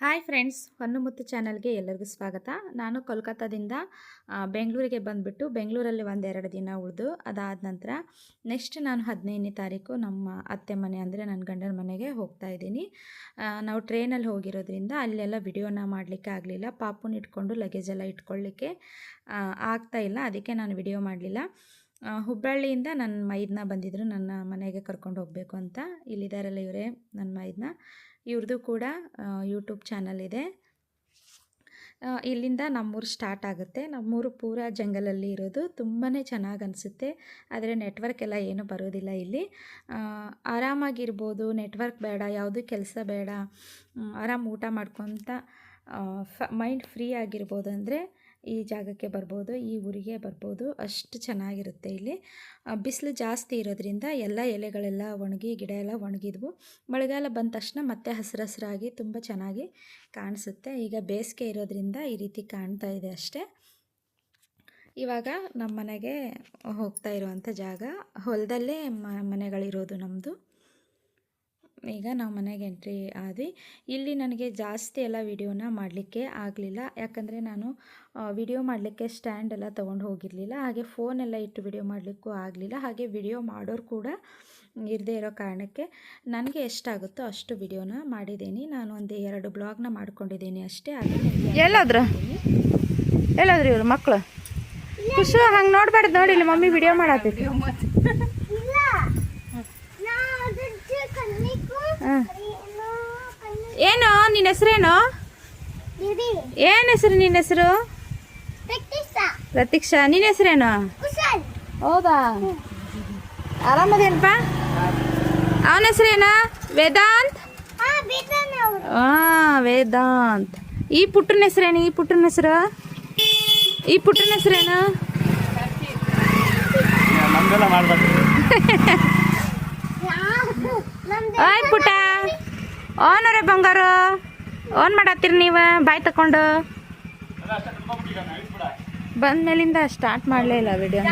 Hi friends, ಹೊನ್ನುಮುತ್ತು ಚಾನಲ್ಗೆ ಎಲ್ಲರಿಗೂ ಸ್ವಾಗತ. ನಾನು ಕೋಲ್ಕತ್ತಾದಿಂದ ಬೆಂಗಳೂರಿಗೆ ಬಂದುಬಿಟ್ಟು ಬೆಂಗಳೂರಲ್ಲಿ ಒಂದೆರಡು ದಿನ ಉಳಿದು, ಅದಾದ ನಂತರ ನೆಕ್ಸ್ಟ್ ನಾನು ಹದಿನೈದನೇ ತಾರೀಕು ನಮ್ಮ ಅತ್ತೆ ಮನೆ ಅಂದರೆ ನನ್ನ ಗಂಡನ ಮನೆಗೆ ಹೋಗ್ತಾ ಇದ್ದೀನಿ. ನಾವು ಟ್ರೈನಲ್ಲಿ ಹೋಗಿರೋದ್ರಿಂದ ಅಲ್ಲೆಲ್ಲ ವಿಡಿಯೋನ ಮಾಡಲಿಕ್ಕೆ ಆಗಲಿಲ್ಲ. ಪಾಪುನ ಇಟ್ಕೊಂಡು ಲಗೇಜ್ ಎಲ್ಲ ಇಟ್ಕೊಳ್ಳಿಕ್ಕೆ ಇಲ್ಲ. ಅದಕ್ಕೆ ನಾನು ವಿಡಿಯೋ ಮಾಡಲಿಲ್ಲ. ಹುಬ್ಬಳ್ಳಿಯಿಂದ ನನ್ನ ಮೈದನ ಬಂದಿದ್ದರು ನನ್ನ ಮನೆಗೆ ಕರ್ಕೊಂಡು ಹೋಗಬೇಕು ಅಂತ. ಇಲ್ಲಿದ್ದಾರಲ್ಲ ಇವರೇ ನನ್ನ ಮೈದನ. ಇವ್ರದ್ದು ಕೂಡ ಯೂಟ್ಯೂಬ್ ಚಾನಲ್ ಇದೆ. ಇಲ್ಲಿಂದ ನಮ್ಮೂರು ಸ್ಟಾರ್ಟ್ ಆಗುತ್ತೆ. ನಮ್ಮೂರು ಪೂರ ಜಂಗಲಲ್ಲಿ ಇರೋದು. ತುಂಬಾ ಚೆನ್ನಾಗಿ ಅನಿಸುತ್ತೆ. ಆದರೆ ನೆಟ್ವರ್ಕ್ ಎಲ್ಲ ಏನೂ ಬರೋದಿಲ್ಲ ಇಲ್ಲಿ. ಆರಾಮಾಗಿರ್ಬೋದು. ನೆಟ್ವರ್ಕ್ ಬೇಡ. ಯಾವುದು ಕೆಲಸ ಬೇಡ. ಆರಾಮ ಊಟ ಮಾಡ್ಕೊತ ಮೈಂಡ್ ಫ್ರೀ ಆಗಿರ್ಬೋದು ಅಂದರೆ ಈ ಜಾಗಕ್ಕೆ ಬರ್ಬೋದು, ಈ ಊರಿಗೆ ಬರ್ಬೋದು. ಅಷ್ಟು ಚೆನ್ನಾಗಿರುತ್ತೆ ಇಲ್ಲಿ. ಬಿಸಿಲು ಜಾಸ್ತಿ ಇರೋದ್ರಿಂದ ಎಲ್ಲ ಎಲೆಗಳೆಲ್ಲ ಒಣಗಿ, ಗಿಡ ಎಲ್ಲ ಒಣಗಿದ್ವು. ಮಳೆಗಾಲ ಬಂದ ತಕ್ಷಣ ಮತ್ತೆ ಹಸಿರು ಹಸಿರಾಗಿ ತುಂಬ ಚೆನ್ನಾಗಿ ಕಾಣಿಸುತ್ತೆ. ಈಗ ಬೇಸಿಗೆ ಇರೋದ್ರಿಂದ ಈ ರೀತಿ ಕಾಣ್ತಾ ಇದೆ ಅಷ್ಟೇ. ಇವಾಗ ನಮ್ಮ ಮನೆಗೆ ಹೋಗ್ತಾ ಇರುವಂಥ ಜಾಗ. ಹೊಲದಲ್ಲೇ ಮನೆಗಳಿರೋದು ನಮ್ಮದು ಈಗ ನಾವು ಮನೆಗೆ ಎಂಟ್ರಿ ಆದ್ವಿ. ಇಲ್ಲಿ ನನಗೆ ಜಾಸ್ತಿ ಎಲ್ಲ ವಿಡಿಯೋನ ಮಾಡಲಿಕ್ಕೆ ಆಗಲಿಲ್ಲ. ಯಾಕಂದರೆ ನಾನು ವಿಡಿಯೋ ಮಾಡಲಿಕ್ಕೆ ಸ್ಟ್ಯಾಂಡ್ ಎಲ್ಲ ತೊಗೊಂಡು ಹೋಗಿರಲಿಲ್ಲ. ಹಾಗೆ ಫೋನೆಲ್ಲ ಇಟ್ಟು ವಿಡಿಯೋ ಮಾಡಲಿಕ್ಕೂ ಆಗಲಿಲ್ಲ. ಹಾಗೆ ವಿಡಿಯೋ ಮಾಡೋರು ಕೂಡ ಇರದೇ ಇರೋ ಕಾರಣಕ್ಕೆ ನನಗೆ ಎಷ್ಟಾಗುತ್ತೋ ಅಷ್ಟು ವಿಡಿಯೋನ ಮಾಡಿದ್ದೀನಿ. ನಾನು ಒಂದು ಎರಡು ಬ್ಲಾಗ್ನ ಮಾಡ್ಕೊಂಡಿದ್ದೀನಿ ಅಷ್ಟೇ. ಎಲ್ಲಾದ್ರ? ಎಲ್ಲೋದ್ರು ಇವರು ಮಕ್ಕಳು ಖುಷಿ ಹಂಗೆ ನೋಡ್ಬಾರ್ದು ನೋಡಿ ಇಲ್ಲಿ ಮಮ್ಮಿ ವಿಡಿಯೋ ಮಾಡತ್ತೈತಿ ಏನು? ನಿನ್ನ ಹೆಸರೇನು? ಏನು ಹೆಸರು ನಿನ್ನ ಹೆಸರು? ಪ್ರತೀಕ್ಷಾ ನಿನ್ನ ಹೆಸರೇನು? ಹೌದಾ? ಆರಾಮದೇನಪ್ಪ? ಅವನ ಹೆಸರೇನ? ವೇದಾಂತ್? ಹಾಂ ವೇದಾಂತ್ ಈ ಪುಟ್ಟನ ಹೆಸರೇನು? ಈ ಪುಟ್ಟನ ಹೆಸರು? ಈ ಪುಟ್ಟನ ಹೆಸರೇನು? ಮಾಡ್ಬೇಕು. ಆಯ್ತು ಪುಟ್ಟ. ಓನರೇ ಬಂಗಾರು. ಓನ್ ಮಾಡತ್ತೀರಿ ನೀವು? ಬಾಯ್ ತಕೊಂಡು. ಬಂದ ಮೇಲಿಂದ ಸ್ಟಾರ್ಟ್ ಮಾಡಲೇ ಇಲ್ಲ ವಿಡಿಯೋ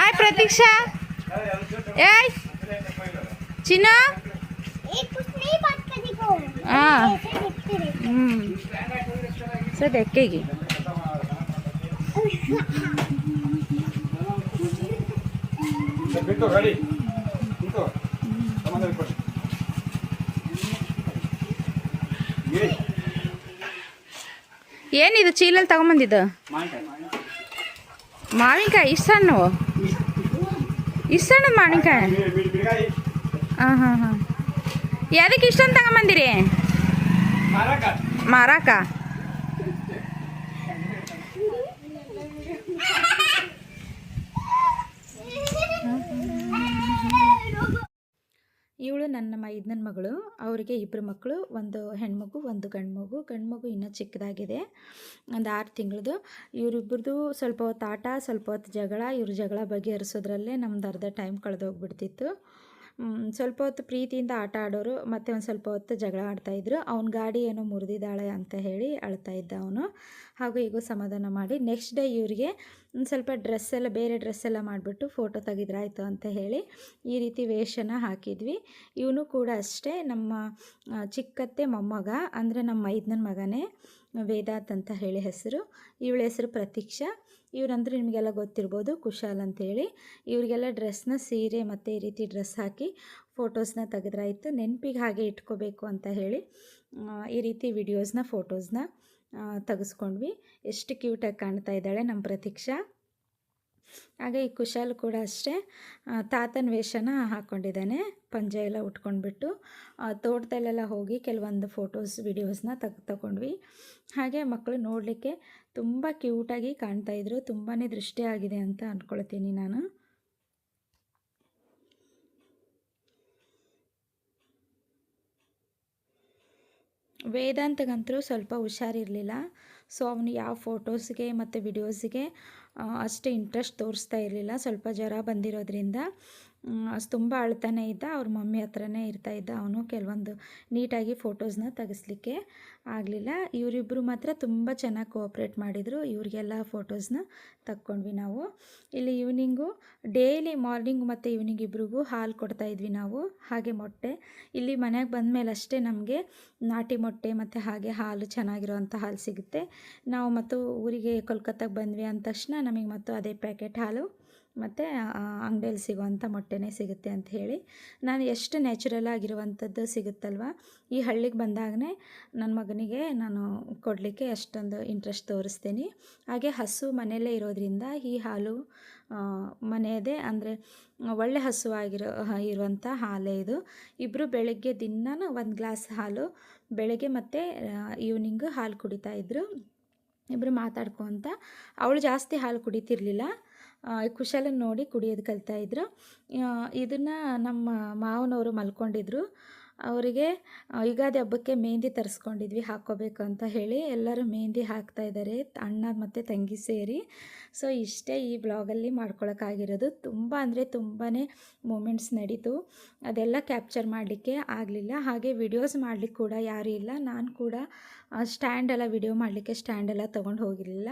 ಆಯ್ ಪ್ರತೀಕ್ಷಾ. ಏಯ್. ಚಿನ್ನ. ಹಾಂ ಹ್ಞೂ ಸರ್ ಎಕ್ಕೆಗೆ ಬಿಟ್ಟು ಏನಿದು ಚೀಲಲ್ಲಿ ತಗೊಂಬಂದಿದ್ದು? ಮಾವಿನಕಾಯಿ. ಇಷ್ಟು ಸಣ್ಣ ಇಷ್ಟು ಸಣ್ಣ ಮಾವಿನಕಾಯಿ ಹಾಂ ಹಾಂ ಹಾಂ. ಯಾವ್ದಕ್ಕೆ ಇಷ್ಟೊಂದು ತಗೊಂಬಂದಿರಿ? ಮಾರಾಕ? ಮಾರಾಕ ಮ ನನ್ನ ಮೈದನ ಮಗಳು, ಅವರಿಗೆ ಇಬ್ಬರು ಮಕ್ಕಳು ಒಂದು ಹೆಣ್ಮಗು, ಒಂದು ಗಂಡು ಗಂಡು ಇನ್ನೂ ಚಿಕ್ಕದಾಗಿದೆ. ಒಂದು ಆರು ತಿಂಗಳದು. ಇವರಿಬ್ಬರದು ಸ್ವಲ್ಪ ಹೊತ್ತು ಆಟ, ಸ್ವಲ್ಪ ಹೊತ್ತು ಜಗಳ. ಇವ್ರ ಜಗಳ ಬಗೆಹರಿಸೋದ್ರಲ್ಲೇ ನಮ್ದು ಅರ್ಧ ಟೈಮ್ ಕಳೆದೋಗ್ಬಿಡ್ತಿತ್ತು. ಸ್ವಲ್ಪ ಹೊತ್ತು ಪ್ರೀತಿಯಿಂದ ಆಟ ಆಡೋರು ಮತ್ತು ಒಂದು ಸ್ವಲ್ಪ ಹೊತ್ತು ಜಗಳ ಆಡ್ತಾಯಿದ್ರು ಅವ್ನ ಗಾಡಿ ಏನೋ ಮುರಿದಿದ್ದಾಳೆ ಅಂತ ಹೇಳಿ ಅಳ್ತಾ ಇದ್ದ ಅವನು. ಹಾಗೂ ಈಗ ಸಮಾಧಾನ ಮಾಡಿ ನೆಕ್ಸ್ಟ್ ಡೇ ಇವರಿಗೆ ಒಂದು ಸ್ವಲ್ಪ ಡ್ರೆಸ್ ಎಲ್ಲ, ಬೇರೆ ಡ್ರೆಸ್ ಎಲ್ಲ ಮಾಡಿಬಿಟ್ಟು ಫೋಟೋ ತೆಗೆದ್ರಾಯ್ತು ಅಂತ ಹೇಳಿ ಈ ರೀತಿ ವೇಷನ ಹಾಕಿದ್ವಿ. ಇವನು ಕೂಡ ಅಷ್ಟೇ ನಮ್ಮ ಚಿಕ್ಕತ್ತೆ ಮೊಮ್ಮಗ, ಅಂದರೆ ನಮ್ಮ ಮೈದನ ಮಗನೇ. ವೇದಾಂತ್ ಅಂತ ಹೇಳಿ ಹೆಸರು. ಇವಳ ಹೆಸರು ಪ್ರತೀಕ್ಷಾ. ಇವರಂದ್ರೆ ನಿಮಗೆಲ್ಲ ಗೊತ್ತಿರ್ಬೋದು ಕುಶಾಲ್ ಅಂತೇಳಿ ಇವರಿಗೆಲ್ಲ ಡ್ರೆಸ್ನ ಸೀರೆ ಮತ್ತು ಈ ರೀತಿ ಡ್ರೆಸ್ ಹಾಕಿ ಫೋಟೋಸ್ನ ತೆಗೆದ್ರಾಯ್ತು ನೆನಪಿಗೆ ಹಾಗೆ ಇಟ್ಕೋಬೇಕು ಅಂತ ಹೇಳಿ ಈ ರೀತಿ ವಿಡಿಯೋಸ್ನ ಫೋಟೋಸ್ನ ತೆಗೆಸ್ಕೊಂಡ್ವಿ. ಎಷ್ಟು ಕ್ಯೂಟಾಗಿ ಕಾಣ್ತಾ ಇದ್ದಾಳೆ ನಮ್ಮ ಪ್ರತೀಕ್ಷಾ. ಹಾಗೆ ಈ ಕುಶಾಲ್ ಕೂಡ ಅಷ್ಟೇ ತಾತನ ವೇಷನ ಹಾಕ್ಕೊಂಡಿದ್ದಾನೆ ಪಂಜೆ ಎಲ್ಲ ಉಟ್ಕೊಂಡ್ಬಿಟ್ಟು ತೋಟದಲ್ಲೆಲ್ಲ ಹೋಗಿ ಕೆಲವೊಂದು ಫೋಟೋಸ್ ವಿಡಿಯೋಸ್ನ ತಗ್, ತಗೊಂಡ್ವಿ. ಹಾಗೆ ಮಕ್ಕಳು ನೋಡಲಿಕ್ಕೆ ತುಂಬ ಕ್ಯೂಟಾಗಿ ಕಾಣ್ತಾಯಿದ್ರು ತುಂಬಾ ದೃಷ್ಟಿ ಆಗಿದೆ ಅಂತ ಅಂದ್ಕೊಳ್ತೀನಿ ನಾನು. ವೇದಾಂತಗಂತರೂ ಸ್ವಲ್ಪ ಹುಷಾರಿರಲಿಲ್ಲ. ಸೊ ಅವನು ಯಾವ ಫೋಟೋಸ್ಗೆ ಮತ್ತು ವಿಡಿಯೋಸ್ಗೆ ಅಷ್ಟು ಇಂಟ್ರೆಸ್ಟ್ ತೋರಿಸ್ತಾ ಇರಲಿಲ್ಲ. ಸ್ವಲ್ಪ ಜ್ವರ ಬಂದಿರೋದ್ರಿಂದ ತುಂಬ ಅಳ್ತಾನೆ ಇದ್ದ. ಅವ್ರ ಮಮ್ಮಿ ಹತ್ರನೇ ಇರ್ತಾ ಇದ್ದ ಅವನು ಕೆಲವೊಂದು ನೀಟಾಗಿ ಫೋಟೋಸ್ನ ತೆಗೆಸ್ಲಿಕ್ಕೆ ಆಗಲಿಲ್ಲ. ಇವರಿಬ್ಬರು ಮಾತ್ರ ತುಂಬ ಚೆನ್ನಾಗಿ ಕೋಆಪ್ರೇಟ್ ಮಾಡಿದರು. ಇವರಿಗೆಲ್ಲ ಫೋಟೋಸ್ನ ತಕ್ಕೊಂಡ್ವಿ ನಾವು. ಇಲ್ಲಿ ಈವ್ನಿಂಗು, ಡೈಲಿ ಮಾರ್ನಿಂಗ್ ಮತ್ತು ಈವ್ನಿಂಗ್ ಇಬ್ರಿಗೂ ಹಾಲು ಕೊಡ್ತಾ ಇದ್ವಿ ನಾವು. ಹಾಗೆ ಮೊಟ್ಟೆ. ಇಲ್ಲಿ ಮನೆಗೆ ಬಂದಮೇಲೆ ಅಷ್ಟೇ ನಮಗೆ ನಾಟಿ ಮೊಟ್ಟೆ ಮತ್ತು ಹಾಗೆ ಹಾಲು ಚೆನ್ನಾಗಿರೋವಂಥ ಹಾಲು ಸಿಗುತ್ತೆ. ನಾವು ಮತ್ತು ಊರಿಗೆ ಕೋಲ್ಕತ್ತಾಗೆ ಬಂದ್ವಿ ಅಂದ ತಕ್ಷಣ ನಮಗೆ ಮತ್ತು ಅದೇ ಪ್ಯಾಕೆಟ್ ಹಾಲು ಮತ್ತು ಅಂಗಡಿಯಲ್ಲಿ ಸಿಗುವಂಥ ಮೊಟ್ಟೆನೇ ಸಿಗುತ್ತೆ ಅಂತ ಹೇಳಿ ನಾನು ಎಷ್ಟು ನ್ಯಾಚುರಲ್ ಆಗಿರುವಂಥದ್ದು ಸಿಗುತ್ತಲ್ವ? ಈ ಹಳ್ಳಿಗೆ ಬಂದಾಗನೇ ನನ್ನ ಮಗನಿಗೆ ನಾನು ಕೊಡಲಿಕ್ಕೆ ಅಷ್ಟೊಂದು ಇಂಟ್ರೆಸ್ಟ್ ತೋರಿಸ್ತೀನಿ. ಹಾಗೆ ಹಸು ಮನೆಯಲ್ಲೇ ಇರೋದ್ರಿಂದ ಈ ಹಾಲು ಮನೆಯದೇ ಅಂದರೆ ಒಳ್ಳೆ ಹಸುವಾಗಿರೋ ಇರುವಂಥ ಹಾಲೇ ಇದು. ಇಬ್ಬರು ಬೆಳಗ್ಗೆ ದಿನಾನು ಒಂದು ಗ್ಲಾಸ್ ಹಾಲು, ಬೆಳಗ್ಗೆ ಮತ್ತು ಈವ್ನಿಂಗು ಹಾಲು ಕುಡಿತಾ ಇದ್ದರು ಇಬ್ಬರು ಮಾತಾಡ್ಕೊತ, ಅವಳು ಜಾಸ್ತಿ ಹಾಲು ಕುಡಿತಿರ್ಲಿಲ್ಲ. ಕುಶಲನ್ ನೋಡಿ ಕುಡಿಯೋದು ಕಲಿತಾ ಇದ್ರು. ಇದನ್ನು ನಮ್ಮ ಮಾವನವರು ಮಲ್ಕೊಂಡಿದ್ರು. ಅವರಿಗೆ ಯುಗಾದಿ ಹಬ್ಬಕ್ಕೆ ಮೆಹಂದಿ ತರಿಸ್ಕೊಂಡಿದ್ವಿ, ಹಾಕ್ಕೋಬೇಕು ಅಂತ ಹೇಳಿ. ಎಲ್ಲರೂ ಮೆಹಂದಿ ಹಾಕ್ತಾ ಇದ್ದಾರೆ ಅಣ್ಣ ಮತ್ತು ತಂಗಿ ಸೇರಿ. ಸೊ ಇಷ್ಟೇ ಈ ಬ್ಲಾಗಲ್ಲಿ ಮಾಡ್ಕೊಳಕ್ಕಾಗಿರೋದು ತುಂಬ ಅಂದರೆ ತುಂಬಾ ಮೂಮೆಂಟ್ಸ್ ನಡೀತು. ಅದೆಲ್ಲ ಕ್ಯಾಪ್ಚರ್ ಮಾಡಲಿಕ್ಕೆ ಆಗಲಿಲ್ಲ. ಹಾಗೆ ವಿಡಿಯೋಸ್ ಮಾಡಲಿಕ್ಕೆ ಕೂಡ ಯಾರೂ ಇಲ್ಲ. ನಾನು ಕೂಡ ಸ್ಟ್ಯಾಂಡೆಲ್ಲ ವಿಡಿಯೋ ಮಾಡಲಿಕ್ಕೆ ಸ್ಟ್ಯಾಂಡೆಲ್ಲ ತೊಗೊಂಡು ಹೋಗಿರಲಿಲ್ಲ.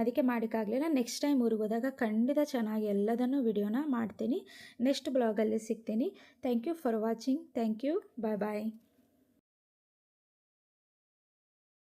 ಅದಕ್ಕೆ ಮಾಡೋಕ್ಕಾಗಲಿಲ್ಲ ನೆಕ್ಸ್ಟ್ ಟೈಮ್ ಊರಿಗೆ ಹೋದಾಗ ಖಂಡಿತ ಚೆನ್ನಾಗಿ ಎಲ್ಲದನ್ನು ವಿಡಿಯೋನ ಮಾಡ್ತೀನಿ. ನೆಕ್ಸ್ಟ್ ಬ್ಲಾಗಲ್ಲಿ ಸಿಗ್ತೀನಿ. Thank you for watching thank you bye bye